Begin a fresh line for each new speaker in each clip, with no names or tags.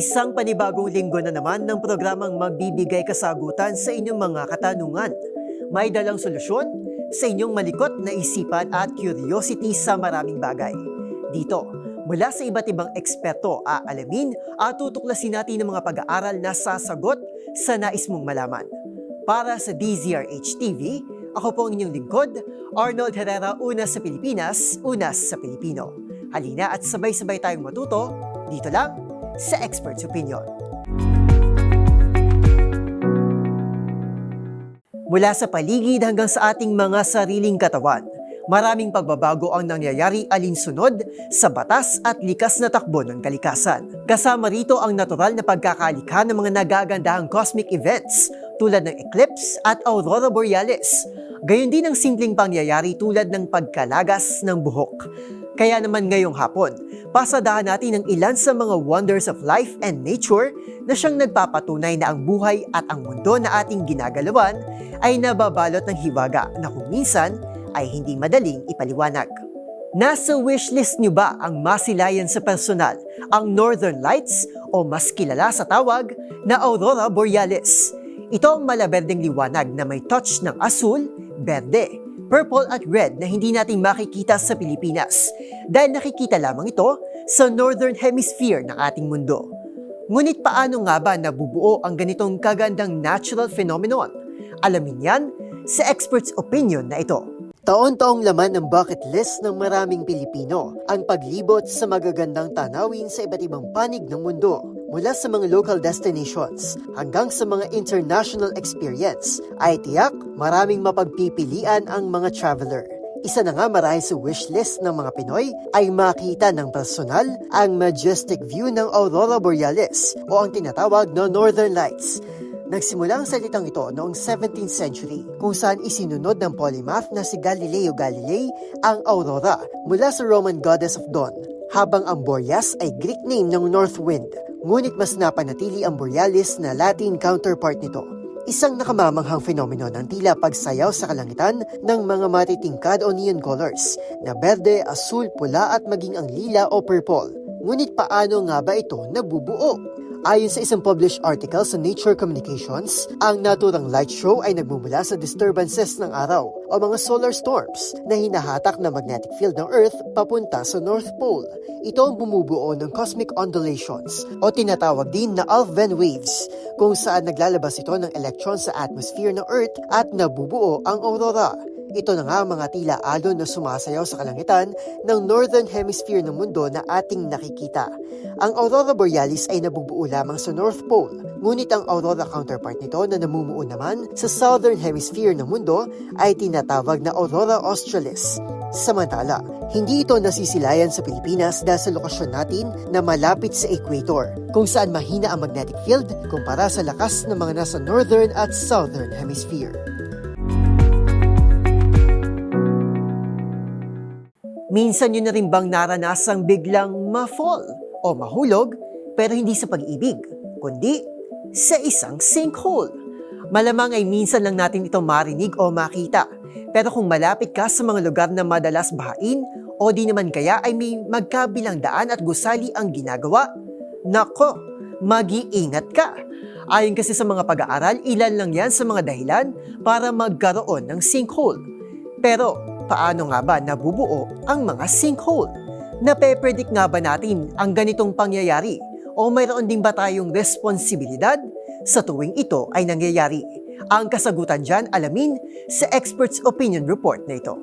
Isang panibagong linggo na naman ng programang magbibigay kasagutan sa inyong mga katanungan. May dalang solusyon sa inyong malikot na isipan at curiosity sa maraming bagay. Dito, mula sa iba't ibang eksperto, aalamin at tutuklasin natin ng mga pag-aaral na sasagot sa nais mong malaman. Para sa DZRH TV, ako po ang inyong lingkod, Arnold Herrera, una sa Pilipinas, una sa Pilipino. Halina at sabay-sabay tayong matuto dito lang sa Expert's Opinion. Mula sa paligid hanggang sa ating mga sariling katawan, maraming pagbabago ang nangyayari alinsunod sa batas at likas na takbo ng kalikasan. Kasama rito ang natural na pagkakalikha ng mga nagagandahang cosmic events tulad ng eclipse at aurora borealis. Gayon din ang simpleng pangyayari tulad ng pagkalagas ng buhok. Kaya naman ngayong hapon, pasadahan natin ang ilan sa mga wonders of life and nature na siyang nagpapatunay na ang buhay at ang mundo na ating ginagalawan ay nababalot ng hiwaga na kung minsan ay hindi madaling ipaliwanag. Nasa wishlist niyo ba ang masilayan sa personal ang Northern Lights o mas kilala sa tawag na Aurora Borealis? Ito ang malaberdeng liwanag na may touch ng asul, berde, purple at red na hindi natin makikita sa Pilipinas dahil nakikita lamang ito sa Northern Hemisphere ng ating mundo. Ngunit paano nga ba nabubuo ang ganitong kagandang natural phenomenon? Alamin yan sa expert's opinion na ito. Taon-taong laman ng bucket list ng maraming Pilipino ang paglibot sa magagandang tanawin sa iba't ibang panig ng mundo. Mula sa mga local destinations hanggang sa mga international experience ay tiyak maraming mapagpipilian ang mga traveler. Isa na nga marahil sa wishlist ng mga Pinoy ay makita ng personal ang majestic view ng Aurora Borealis o ang tinatawag na Northern Lights Nagsimula ang salitang ito noong 17th century kung saan isinunod ng polymath na si Galileo Galilei ang aurora mula sa Roman goddess of dawn, habang ang Boreas ay Greek name ng North Wind, ngunit mas napanatili ang Borealis na Latin counterpart nito. Isang nakamamanghang fenomeno ng tila pagsayaw sa kalangitan ng mga matitingkad o neon colors na berde, asul, pula at maging ang lila o purple. Ngunit paano nga ba ito nabubuo? Ayon sa isang published article sa Nature Communications, ang naturang light show ay nagmumula sa disturbances ng araw o mga solar storms na hinahatak na magnetic field ng Earth papunta sa North Pole. Ito ang bumubuo ng cosmic undulations o tinatawag din na Alfvén waves kung saan naglalabas ito ng electrons sa atmosphere ng Earth at nabubuo ang aurora. Ito na nga ang mga tila alon na sumasayaw sa kalangitan ng Northern Hemisphere ng mundo na ating nakikita. Ang Aurora Borealis ay nabubuo lamang sa North Pole, ngunit ang aurora counterpart nito na namumuo naman sa Southern Hemisphere ng mundo ay tinatawag na Aurora Australis. Samantala, hindi ito nasisilayan sa Pilipinas dahil sa lokasyon natin na malapit sa equator, kung saan mahina ang magnetic field kumpara sa lakas ng mga nasa Northern at Southern Hemisphere. Minsan nyo na rin bang naranasang biglang ma-fall o mahulog pero hindi sa pag-ibig, kundi sa isang sinkhole? Malamang ay minsan lang natin ito marinig o makita. Pero kung malapit ka sa mga lugar na madalas bahain o di naman kaya ay may magkabilang daan at gusali ang ginagawa, nako, mag-iingat ka. Ayon kasi sa mga pag-aaral, ilan lang yan sa mga dahilan para magkaroon ng sinkhole. Pero paano nga ba nabubuo ang mga sinkhole? Nape-predict nga ba natin ang ganitong pangyayari o mayroon din ba tayong responsibilidad sa tuwing ito ay nangyayari? Ang kasagutan dyan alamin sa Expert's Opinion Report na ito.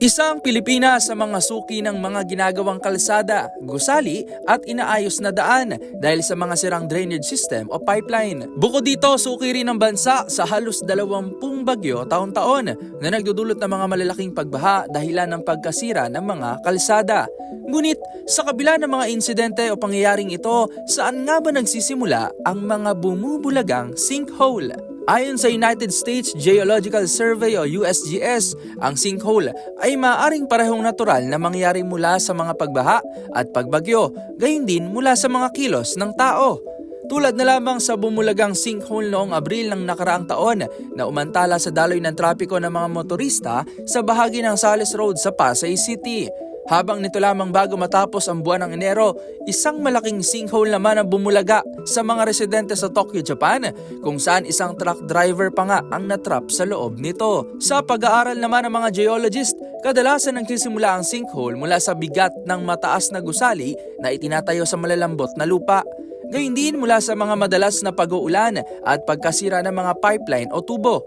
Isang Pilipinas sa mga suki ng mga ginagawang kalsada, gusali at inaayos na daan dahil sa mga sirang drainage system o pipeline. Bukod dito, suki rin ng bansa sa halos 20 bagyo taon-taon na nagdudulot ng mga malalaking pagbaha dahilan ng pagkasira ng mga kalsada. Ngunit sa kabila ng mga insidente o pangyayaring ito, saan nga ba nagsisimula ang mga bumubulagang sinkhole? Ayon sa United States Geological Survey o USGS, ang sinkhole ay maaaring parehong natural na mangyari mula sa mga pagbaha at pagbagyo, gayon din mula sa mga kilos ng tao. Tulad na lamang sa bumulagang sinkhole noong Abril ng nakaraang taon na umantala sa daloy ng trapiko ng mga motorista sa bahagi ng Sales Road sa Pasay City. Habang nito lamang bago matapos ang buwan ng Enero, isang malaking sinkhole naman ang bumulaga sa mga residente sa Tokyo, Japan, kung saan isang truck driver pa nga ang natrap sa loob nito. Sa pag-aaral naman ng mga geologist, kadalasan nagsisimula ang sinkhole mula sa bigat ng mataas na gusali na itinatayo sa malalambot na lupa. Gayun din mula sa mga madalas na pag-uulan at pagkasira ng mga pipeline o tubo.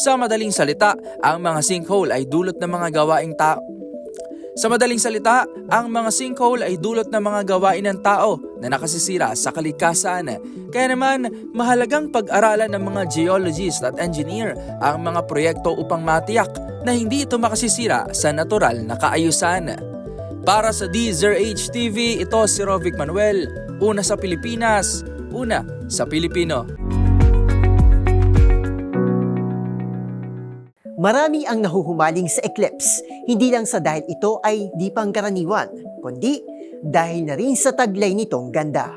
Sa madaling salita, ang mga sinkhole ay dulot ng mga gawaing tao sa madaling salita, ang mga sinkhole ay dulot ng mga gawain ng tao na nakasisira sa kalikasan. Kaya naman, mahalagang pag-aralan ng mga geologist at engineer ang mga proyekto upang matiyak na hindi ito makasisira sa natural na kaayusan. Para sa DZRH TV, ito si Rovic Manuel. Una sa Pilipinas, una sa Pilipino.
Marami ang nahuhumaling sa eclipse, hindi lang sa dahil ito ay di pangkaraniwan, kundi dahil na rin sa taglay nitong ganda.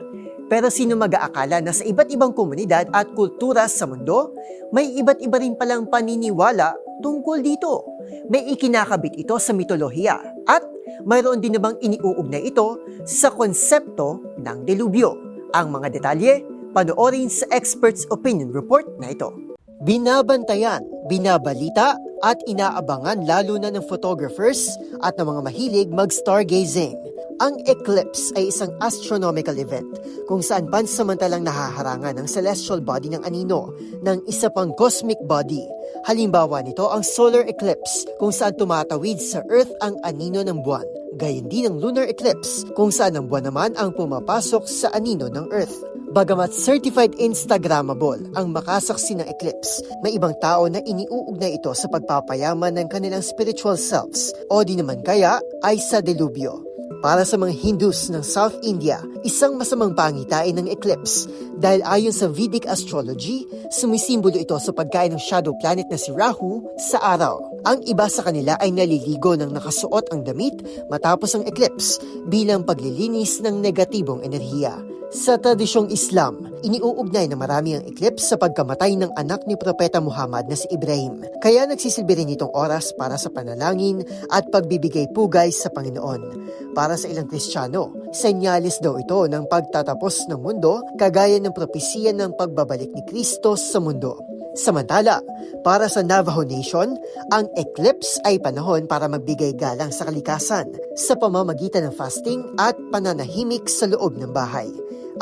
Pero sino mag-aakala na sa iba't ibang komunidad at kultura sa mundo, may iba't iba rin palang paniniwala tungkol dito. May ikinakabit ito sa mitolohiya at mayroon din namang iniuugnay ito sa konsepto ng delubyo. Ang mga detalye, panoorin sa Experts Opinion Report na ito. Binabantayan, binabalita at inaabangan lalo na ng photographers at ng mga mahilig mag-stargazing. Ang eclipse ay isang astronomical event kung saan pansamantalang nahaharangan ng celestial body ng anino ng isa pang cosmic body. Halimbawa nito ang solar eclipse kung saan tumatawid sa Earth ang anino ng buwan. Gayon din ang lunar eclipse kung saan ang buwan naman ang pumapasok sa anino ng Earth. Bagamat certified Instagrammable ang makasaksi ng eclipse, may ibang tao na iniuugnay ito sa pagpapayaman ng kanilang spiritual selves o di naman kaya ay sa delubyo. Para sa mga Hindus ng South India, isang masamang pangitain ng eclipse dahil ayon sa Vedic astrology, sumisimbolo ito sa pagkain ng shadow planet na si Rahu sa araw. Ang iba sa kanila ay naliligo ng nakasuot ang damit matapos ang eclipse bilang paglilinis ng negatibong enerhiya. Sa tradisyong Islam, iniuugnay na marami ang eclipse sa pagkamatay ng anak ni Propeta Muhammad na si Ibrahim. Kaya nagsisilbi rin itong oras para sa panalangin at pagbibigay pugay sa Panginoon. Para sa ilang Kristiyano, senyalis daw ito ng pagtatapos ng mundo kagaya ng propesiya ng pagbabalik ni Kristo sa mundo. Samantala, para sa Navajo Nation, ang eclipse ay panahon para magbigay galang sa kalikasan sa pamamagitan ng fasting at pananahimik sa loob ng bahay.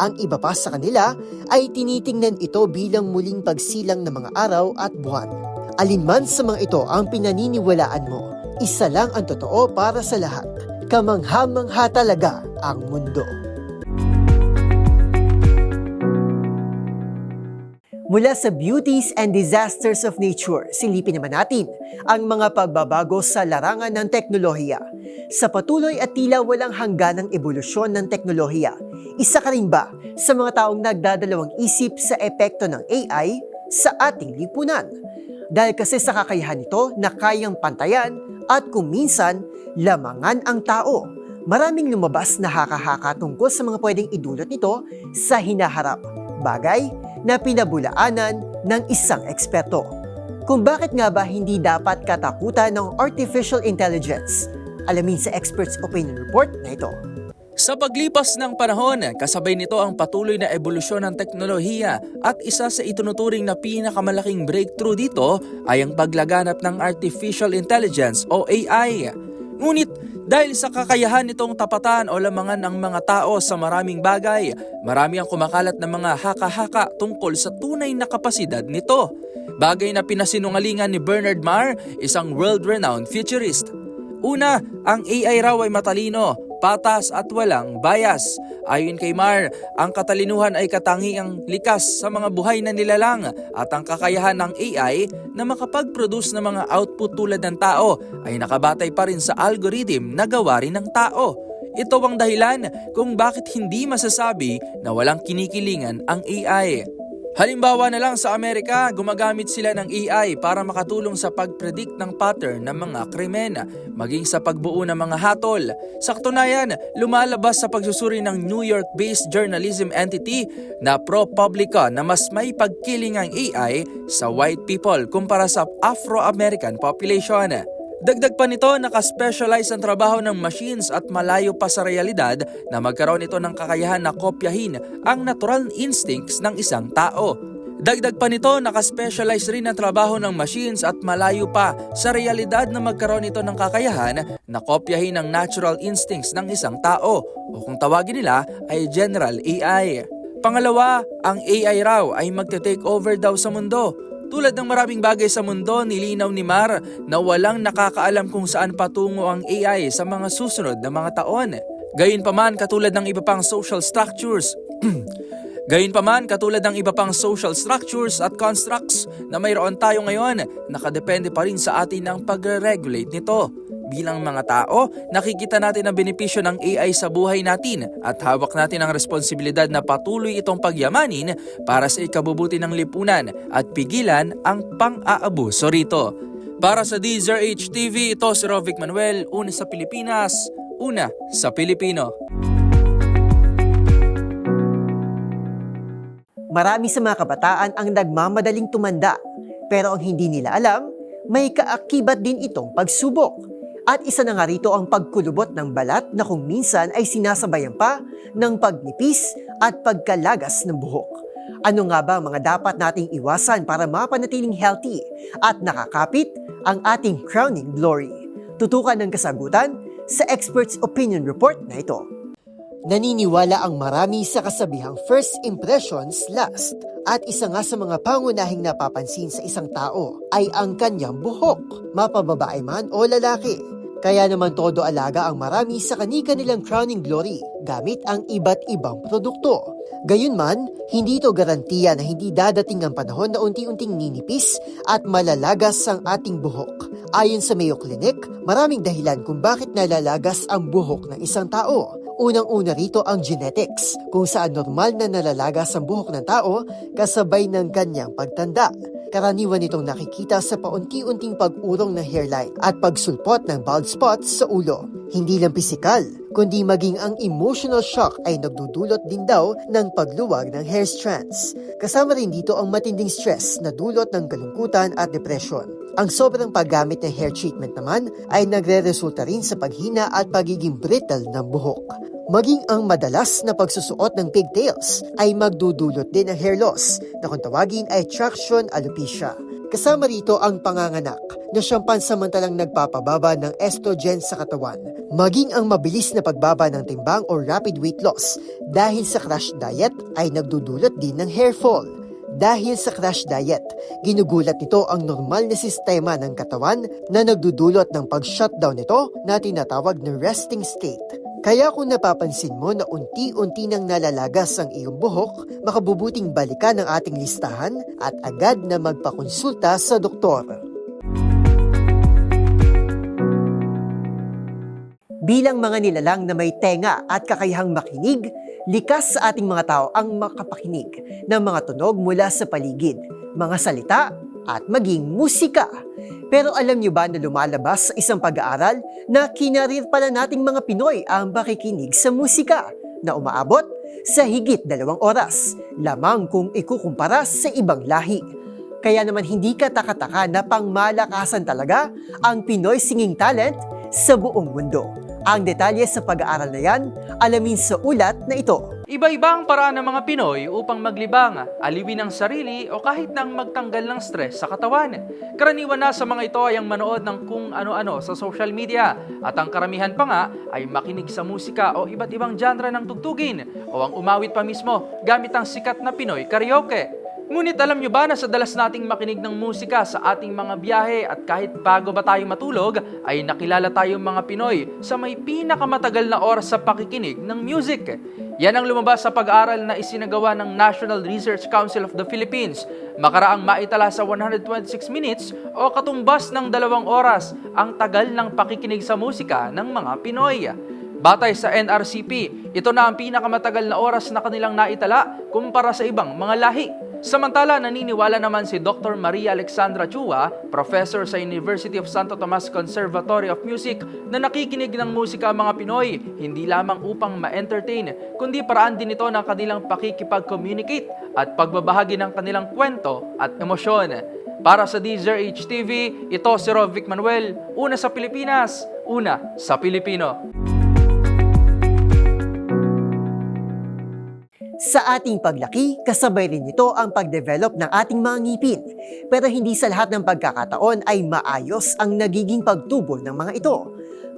Ang iba pa sa kanila ay tinitingnan ito bilang muling pagsilang ng mga araw at buwan. Alinman sa mga ito ang pinaniniwalaan mo, isa lang ang totoo para sa lahat. Kamangha-mangha talaga ang mundo. Mula sa Beauties and Disasters of Nature, silipin naman natin ang mga pagbabago sa larangan ng teknolohiya. Sa patuloy at tila walang hangganang ebolusyon ng teknolohiya, isa ka rin ba sa mga taong nagdadalawang isip sa epekto ng AI sa ating lipunan? Dahil kasi sa kakayahan nito na kayang pantayan at kung minsan lamangan ang tao. Maraming lumabas na haka-haka tungkol sa mga pwedeng idulot nito sa hinaharap. Bagay na pinabulaanan ng isang eksperto. Kung bakit nga ba hindi dapat katakutan ng artificial intelligence? Alamin sa Experts Opinion Report na ito.
Sa paglipas ng panahon, kasabay nito ang patuloy na ebolusyon ng teknolohiya at isa sa itunuturing na pinakamalaking breakthrough dito ay ang paglaganap ng Artificial Intelligence o AI. Ngunit dahil sa kakayahan nitong tapatan o lamangan ng mga tao sa maraming bagay, marami ang kumakalat ng mga haka-haka tungkol sa tunay na kapasidad nito. Bagay na pinasinungalingan ni Bernard Marr, isang world-renowned futurist. Una, ang AI raw ay matalino, patas at walang bias. Ayon kay Mar, ang katalinuhan ay katangiang likas sa mga buhay na nilalang at ang kakayahan ng AI na makapag-produce ng mga output tulad ng tao ay nakabatay pa rin sa algorithm na gawa rin ng tao. Ito ang dahilan kung bakit hindi masasabi na walang kinikilingan ang AI. Halimbawa na lang sa Amerika, gumagamit sila ng AI para makatulong sa pag-predict ng pattern ng mga krimen, maging sa pagbuo ng mga hatol. Sa katunayan, lumalabas sa pagsusuri ng New York-based journalism entity na ProPublica na mas may pagkiling ang AI sa white people kumpara sa Afro-American population. Dagdag pa nito, nakaspecialize ang trabaho ng machines at malayo pa sa realidad na magkaroon ito ng kakayahan na kopyahin ang natural instincts ng isang tao. Dagdag pa nito, nakaspecialize rin ang trabaho ng machines at malayo pa sa realidad na magkaroon ito ng kakayahan na kopyahin ang natural instincts ng isang tao o kung tawagin nila ay General AI. Pangalawa, ang AI raw ay magte-take over daw sa mundo. Tulad ng maraming bagay sa mundo, nilinaw ni Mar na walang nakakaalam kung saan patungo ang AI sa mga susunod na mga taon. Gayunpaman, katulad ng iba pang social structures, Gayunpaman, katulad ng iba pang social structures at constructs na mayroon tayo ngayon, nakadepende pa rin sa atin ang pag-regulate nito. Bilang mga tao, nakikita natin ang benepisyo ng AI sa buhay natin at hawak natin ang responsibilidad na patuloy itong pagyamanin para sa ikabubuti ng lipunan at pigilan ang pang-aabuso rito. Para sa DZRH TV, ito si Rovic Manuel, una sa Pilipinas, una sa Pilipino.
Marami sa mga kabataan ang nagmamadaling tumanda, pero ang hindi nila alam, may kaakibat din itong pagsubok. At isa na nga rito ang pagkulubot ng balat na kung minsan ay sinasabayan pa ng pagnipis at pagkalagas ng buhok. Ano nga ba mga dapat nating iwasan para mapanatiling healthy at nakakapit ang ating crowning glory? Tutukan ng kasagutan sa Experts Opinion Report na ito. Naniniwala ang marami sa kasabihang first impressions last. At isa nga sa mga pangunahing napapansin sa isang tao ay ang kanyang buhok, mapababae man o lalaki. Kaya naman todo alaga ang marami sa kanika nilang crowning glory gamit ang iba't ibang produkto. Gayunman, hindi ito garantiya na hindi dadating ang panahon na unti-unting ninipis at malalagas ang ating buhok. Ayon sa Mayo Clinic, maraming dahilan kung bakit nalalagas ang buhok ng isang tao. Unang-una rito ang genetics, kung saan normal na nalalagas ang buhok ng tao kasabay ng kanyang pagtanda. Karaniwan itong nakikita sa paunti-unting pag-urong ng hairline at pagsulpot ng bald spots sa ulo. Hindi lang pisikal, kundi maging ang emotional shock ay nagdudulot din daw ng pagluwag ng hair strands. Kasama rin dito ang matinding stress na dulot ng kalungkutan at depression. Ang sobrang paggamit ng hair treatment naman ay nagre-resulta rin sa paghina at pagiging brittle ng buhok. Maging ang madalas na pagsusuot ng pigtails ay magdudulot din ng hair loss na kung tawagin ay traction alopecia. Kasama rito ang panganganak na siyang pansamantalang nagpapababa ng estrogen sa katawan. Maging ang mabilis na pagbaba ng timbang o rapid weight loss dahil sa crash diet ay nagdudulot din ng hair fall. Dahil sa crash diet, ginugulat nito ang normal na sistema ng katawan na nagdudulot ng pag-shutdown nito na tinatawag na resting state. Kaya kung napapansin mo na unti-unti nang nalalagas ang iyong buhok, makabubuting balikan ang ating listahan at agad na magpakonsulta sa doktor. Bilang mga nilalang na may tenga at kakayahang makinig, likas sa ating mga tao ang makapakinig ng mga tunog mula sa paligid, mga salita at maging musika. Pero alam niyo ba na lumalabas sa isang pag-aaral na kinarir pala nating mga Pinoy ang makikinig sa musika na umaabot sa higit dalawang oras, lamang kung ikukumpara sa ibang lahi. Kaya naman hindi ka takataka na pangmalakasan talaga ang Pinoy singing talent sa buong mundo. Ang detalye sa pag-aaral na yan, alamin sa ulat na ito.
Iba-iba ang paraan ng mga Pinoy upang maglibang, aliwin ang sarili o kahit nang magtanggal ng stress sa katawan. Karaniwan na sa mga ito ay ang manood ng kung ano-ano sa social media at ang karamihan pa nga ay makinig sa musika o iba't ibang genre ng tugtugin o ang umawit pa mismo gamit ang sikat na Pinoy karaoke. Ngunit alam nyo ba na sa dalas nating makinig ng musika sa ating mga biyahe at kahit bago ba tayo matulog, ay nakilala tayong mga Pinoy sa may pinakamatagal na oras sa pakikinig ng music. Yan ang lumabas sa pag-aaral na isinagawa ng National Research Council of the Philippines. Makaraang maitala sa 126 minutes o katumbas ng dalawang oras ang tagal ng pakikinig sa musika ng mga Pinoy. Batay sa NRCP, ito na ang pinakamatagal na oras na kanilang naitala kumpara sa ibang mga lahi. Samantala, naniniwala naman si Dr. Maria Alexandra Chua, professor sa University of Santo Tomas Conservatory of Music, na nakikinig ng musika ang mga Pinoy, hindi lamang upang ma-entertain, kundi paraan din ito ng kanilang pakikipag-communicate at pagbabahagi ng kanilang kwento at emosyon. Para sa Deezer HTV, ito si Rovic Manuel. Una sa Pilipinas, una sa Pilipino.
Sa ating paglaki, kasabay rin nito ang pagdevelop ng ating mga ngipin. Pero hindi sa lahat ng pagkakataon ay maayos ang nagiging pagtubo ng mga ito.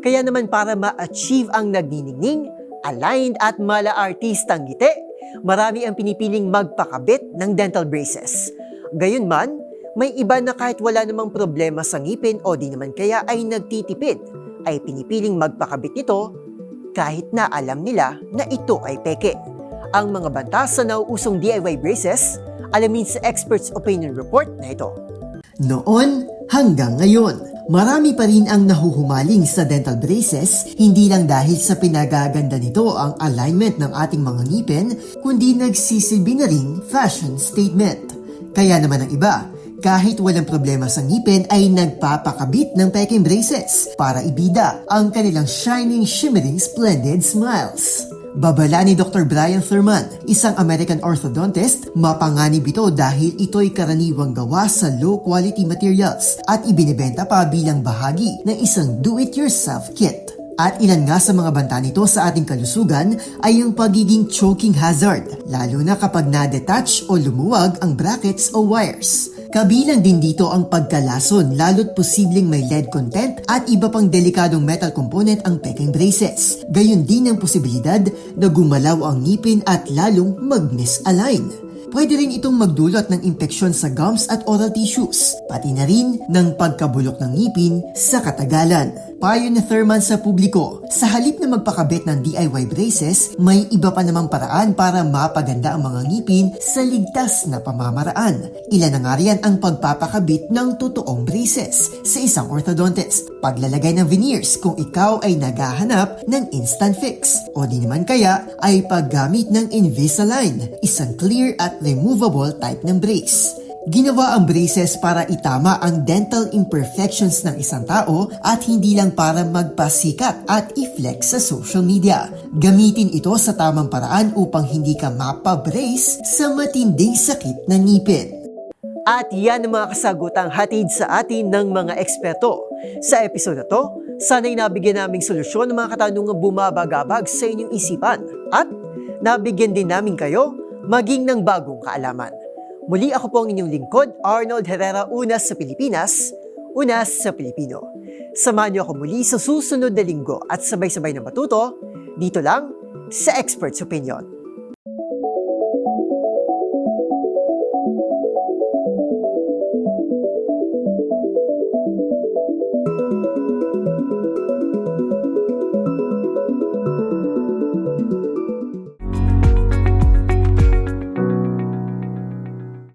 Kaya naman para ma-achieve ang nagniningning, aligned at mala-artistang ngiti, marami ang pinipiling magpakabit ng dental braces. Gayunman, may iba na kahit wala namang problema sa ngipin o di naman kaya ay nagtitipid, ay pinipiling magpakabit nito kahit na alam nila na ito ay peke ang mga banta sa nauusong DIY braces, alamin sa Experts Opinion Report na ito. Noon hanggang ngayon, marami pa rin ang nahuhumaling sa dental braces, hindi lang dahil sa pinagaganda nito ang alignment ng ating mga ngipin, kundi nagsisilbi na ring fashion statement. Kaya naman ang iba, kahit walang problema sa ngipin ay nagpapakabit ng peking braces para ibida ang kanilang shining, shimmering, splendid smiles. Babala ni Dr. Brian Thurman, isang American orthodontist, mapanganib ito dahil ito'y karaniwang gawa sa low-quality materials at ibinibenta pa bilang bahagi ng isang do-it-yourself kit. At ilan nga sa mga banta nito sa ating kalusugan ay yung pagiging choking hazard, lalo na kapag na-detach o lumuwag ang brackets o wires. Kabilang din dito ang pagkalason lalo't posibleng may lead content at iba pang delikadong metal component ang peking braces. Gayon din ang posibilidad na gumalaw ang ngipin at lalong mag-misalign. Pwede rin itong magdulot ng impeksyon sa gums at oral tissues, pati na rin ng pagkabulok ng ngipin sa katagalan. Payo ni Thurman sa publiko, sa halip na magpakabit ng DIY braces, may iba pa namang paraan para mapaganda ang mga ngipin sa ligtas na pamamaraan. Ilan na nga riyan ang pagpapakabit ng totoong braces sa isang orthodontist. Paglalagay ng veneers kung ikaw ay naghahanap ng instant fix. O di naman kaya ay paggamit ng Invisalign, isang clear at removable type ng brace. Ginawa ang braces para itama ang dental imperfections ng isang tao at hindi lang para magpasikat at i-flex sa social media. Gamitin ito sa tamang paraan upang hindi ka mapabrace sa matinding sakit ng ngipin. At yan ang mga kasagutang hatid sa atin ng mga eksperto. Sa episode na to, sana'y nabigyan naming solusyon ng mga katanungang bumabagabag sa inyong isipan at nabigyan din namin kayo maging ng bagong kaalaman. Muli ako po ang inyong lingkod, Arnold Herrera, una sa Pilipinas, una sa Pilipino. Samahan niyo ako muli sa susunod na linggo at sabay-sabay na matuto dito lang sa Expert's Opinion.